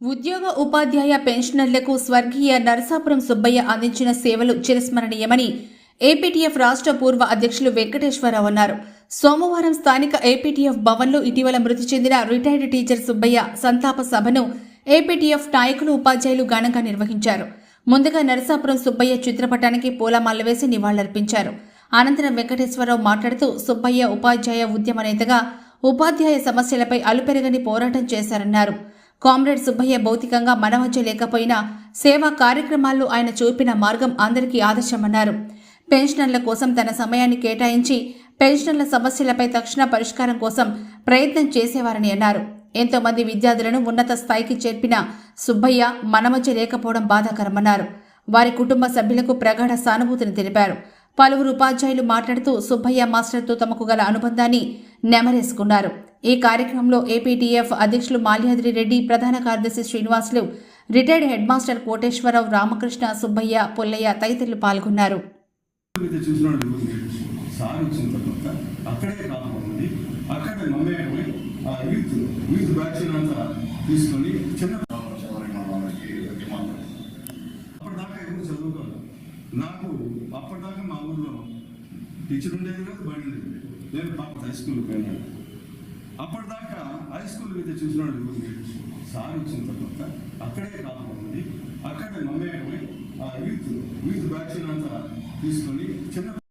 ఉద్యోగ ఉపాధ్యాయ పెన్షనర్లకు స్వర్గీయ నరసాపురం సుబ్బయ్య అందించిన సేవలు చిరస్మరణీయమని ఏపీటీఎఫ్ రాష్ట్ర పూర్వ అధ్యక్షులు వెంకటేశ్వరరావు అన్నారు. సోమవారం స్థానిక ఏపీటీఎఫ్ భవన్లో ఇటీవల మృతి చెందిన రిటైర్డ్ టీచర్ సుబ్బయ్య సంతాప సభను ఏపీటీఎఫ్ నాయకులు ఉపాధ్యాయులు ఘనంగా నిర్వహించారు. ముందుగా నరసాపురం సుబ్బయ్య చిత్రపటానికి పూలమాల వేసి నివాళులర్పించారు. అనంతరం వెంకటేశ్వరరావు మాట్లాడుతూ సుబ్బయ్య ఉపాధ్యాయ ఉద్యమ నేతగా ఉపాధ్యాయ సమస్యలపై అలుపెరగని పోరాటం చేశారన్నారు. కామ్రేడ్ సుబ్బయ్య భౌతికంగా మన లేకపోయినా సేవా కార్యక్రమాల్లో ఆయన చూపిన మార్గం అందరికీ ఆదర్శమన్నారు. పెన్షనర్ల కోసం తన సమయాన్ని కేటాయించి పెన్షనర్ల సమస్యలపై తక్షణ పరిష్కారం కోసం ప్రయత్నం చేసేవారని అన్నారు. ఎంతోమంది విద్యార్థులను ఉన్నత స్థాయికి చేర్పిన సుబ్బయ్య మన లేకపోవడం బాధాకరమన్నారు. వారి కుటుంబ సభ్యులకు ప్రగాఢ సానుభూతిని తెలిపారు. పలువురు ఉపాధ్యాయులు మాట్లాడుతూ సుబ్బయ్య మాస్టర్తో తమకు గల అనుబంధాన్ని నెమరేసుకున్నారు. ఈ కార్యక్రమంలో ఏపీటీఎఫ్ అధ్యక్షులు మాల్యాద్రి రెడ్డి ప్రధాన కార్యదర్శి Srinivasulu retired head master Koteswararao Ramakrishna Subbaiah Pullaiah తదితరులు పాల్గొన్నారు. నాకు అప్పటిదాకా మా ఊర్లో టీచర్ ఉండేది కాదు బండి నేను పాప హై స్కూల్కి పోయినాను అప్పటిదాకా హై స్కూల్ అయితే చూసినాడు సార్ వచ్చిన తర్వాత అక్కడే కాకుండా అక్కడే మమ్మేయడమే ఆ యూత్ యూత్ బ్యాచ్ అంతా తీసుకొని చిన్న